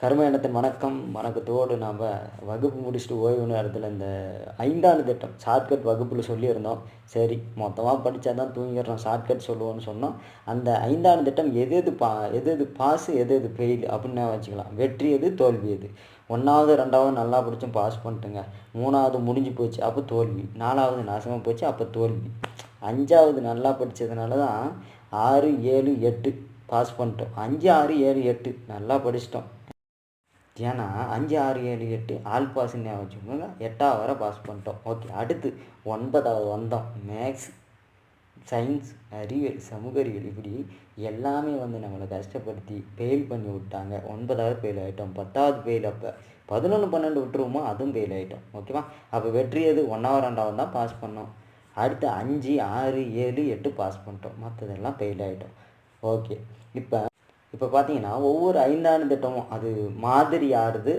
கரும எண்ணத்தின் வணக்கம் வணக்கத்தோடு நாம் வகுப்பு முடிச்சுட்டு ஓய்வு நேரத்தில் இந்த ஐந்தாண்டு திட்டம் ஷார்ட்கட் வகுப்பில் சொல்லியிருந்தோம். சரி மொத்தமாக படித்தா தான் தூங்கிடுறோம். ஷார்ட்கட் சொல்லுவோன்னு சொன்னோம். அந்த ஐந்தாண்டு திட்டம் எது எது பா எது எது பாஸு எது எது ஃபெயில் அப்படின்னு வச்சுக்கலாம். வெற்றி எது தோல்வி எது? ஒன்றாவது ரெண்டாவது நல்லா படித்தோம் பாஸ் பண்ணிட்டுங்க. மூணாவது முடிஞ்சு போச்சு அப்போ தோல்வி. நாலாவது நாசமாக போச்சு அப்போ தோல்வி. அஞ்சாவது நல்லா படித்ததுனால தான் ஆறு ஏழு எட்டு பாஸ் பண்ணிட்டோம். அஞ்சு ஆறு ஏழு எட்டு நல்லா படிச்சிட்டோம். ஏன்னா அஞ்சு ஆறு ஏழு எட்டு ஆல் பாஸ்ன்னு வச்சுக்கோங்க எட்டாவது வரை பாஸ் பண்ணிட்டோம். ஓகே அடுத்து ஒன்பதாவது வந்தோம். மேக்ஸ் சயின்ஸ் அறிவியல் சமூக அறிவியல் இப்படி எல்லாமே வந்து நம்மளை கஷ்டப்படுத்தி ஃபெயில் பண்ணி விட்டாங்க. ஒன்பதாவது ஃபெயில் ஆகிட்டோம் பத்தாவது ஃபெயில் அப்போ பதினொன்று பன்னெண்டு விட்டுருவோமோ அதுவும் ஃபெயில் ஆகிட்டோம் ஓகேவா அப்போ வெற்றி எது? ஒன்றாவது ரெண்டாவது தான் பாஸ் பண்ணோம். அடுத்து அஞ்சு ஆறு ஏழு எட்டு பாஸ் பண்ணிட்டோம். மற்றதெல்லாம் ஃபெயில் ஆகிட்டோம் ஓகே இப்போ இப்போ பார்த்தீங்கன்னா ஒவ்வொரு ஐந்தாண்டு திட்டமும் அது மாதிரி ஆறுது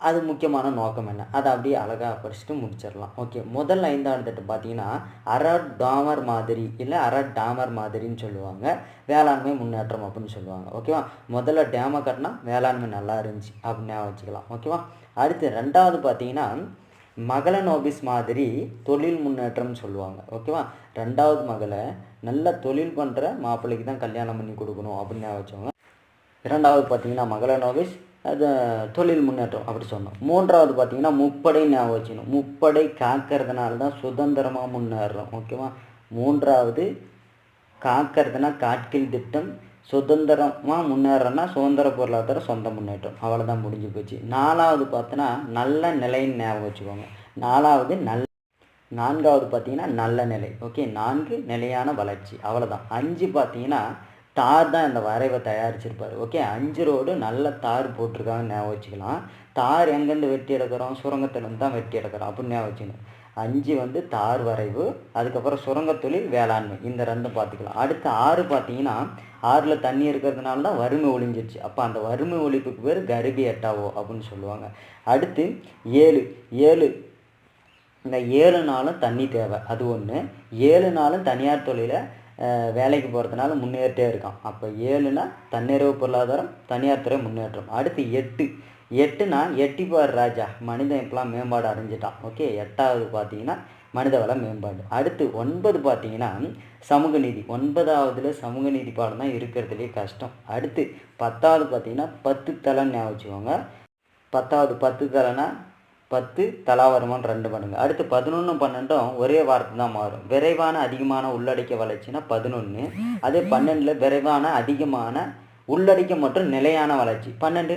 அது முக்கியமான நோக்கம் என்ன? அதை அப்படியே அழகாக படிச்சுட்டு முடிச்சிடலாம். ஓகே முதல் ஐந்தாண்டு திட்டம் பார்த்தீங்கன்னா அரட் டாமர் மாதிரி இல்லை அரட் டாமர் மாதிரின்னு சொல்லுவாங்க. வேளாண்மை முன்னேற்றம் அப்படின்னு சொல்லுவாங்க. ஓகேவா? முதல்ல டேமை கட்டினா வேளாண்மை நல்லா இருந்துச்சு அப்படின்னு வச்சுக்கலாம். ஓகேவா? அடுத்து ரெண்டாவது பார்த்தீங்கன்னா மகள நோபிஸ் மாதிரி தொழில் முன்னேற்றம்னு சொல்லுவாங்க. ஓகேவா? ரெண்டாவது மகளை நல்ல தொழில் பண்ணுற மாப்பிள்ளைக்கு தான் கல்யாணம் பண்ணி கொடுக்கணும் அப்படின்னு ஞாபகம் வச்சவங்க இரண்டாவது பார்த்தீங்கன்னா மகள நோவிஸ் அது தொழில் முன்னேற்றம் அப்படி சொன்னோம். மூன்றாவது பார்த்தீங்கன்னா முப்படை ஞாபகம் வச்சுக்கணும். முப்படை காக்கிறதுனால தான் சுதந்திரமாக முன்னேறுறோம் ஓகேவா? மூன்றாவது காக்கிறதுனா காட்கில் திட்டம் சுதந்திரமாக முன்னேறோன்னா சுதந்திர பொருளாதார சொந்த முன்னேற்றம். அவ்வளோதான் முடிஞ்சு போச்சு. நாலாவது பார்த்தோன்னா நல்ல நிலைன்னு ஞாபகம் வச்சுக்கோங்க. நாலாவது நல்ல நான்காவது பார்த்தீங்கன்னா நல்ல நிலை ஓகே? நான்கு நிலையான வளர்ச்சி அவ்வளோதான் அஞ்சு பார்த்தீங்கன்னா தார் தான் இந்த வரைவை தயாரிச்சிருப்பார். ஓகே அஞ்சு ரோடு நல்ல தார் போட்டிருக்காங்கன்னு ஞாபகம் வச்சுக்கலாம் தார் எங்கேருந்து வெட்டி எடுக்கிறோம்? சுரங்கத்துலேருந்து தான் வெட்டி எடுக்கிறோம் அப்படின்னு ஞாபகம் வச்சுக்கணும் அஞ்சு வந்து தார் வரைவு அதுக்கப்புறம் சுரங்கத்தொழில் வேளாண்மை. இந்த ரெண்டும் பார்த்துக்கலாம். அடுத்து ஆறு பார்த்தீங்கன்னா ஆறில் தண்ணி இருக்கிறதுனால தான் வறுமை ஒழிஞ்சிருச்சு. அப்போ அந்த வறுமை ஒழிப்புக்கு பேர் கருபி எட்டாவோ அப்படின்னு சொல்லுவாங்க. அடுத்து ஏழு. ஏழு. இந்த ஏழு நாளும் தண்ணி தேவை. அது ஒன்று ஏழு நாளும் தனியார் தொழிலை வேலைக்கு போகிறதுனால முன்னேறிட்டே இருக்கான். அப்போ ஏழுனா தன்னிறைவு பொருளாதாரம் தனியார் துறை முன்னேற்றம். அடுத்து எட்டு. எட்டுனா எட்டிப்பார் ராஜா. மனிதன் இப்பெல்லாம் மேம்பாடு அடைஞ்சிட்டான். ஓகே எட்டாவது பார்த்தீங்கன்னா மனித வள மேம்பாடு. அடுத்து ஒன்பது பார்த்தீங்கன்னா சமூக நீதி. ஒன்பதாவதுல சமூக நீதி பாடம் தான் இருக்கிறதுலே கஷ்டம். அடுத்து பத்தாவது பார்த்தீங்கன்னா பத்து தலைன்னு ஞாபகம் வச்சுக்கோங்க. பத்தாவது பத்து தலைனா பத்து தலாவரமான ரெண்டு பண்ணுங்க அடுத்து பதினொன்று பன்னெண்டும் ஒரே வார்த்தை தான் மாறும். விரைவான அதிகமான உள்ளடக்கிய வளர்ச்சினா பதினொன்று அதே பன்னெண்டில் விரைவான அதிகமான உள்ளடக்கிய மற்றும் நிலையான வளர்ச்சி. பன்னெண்டு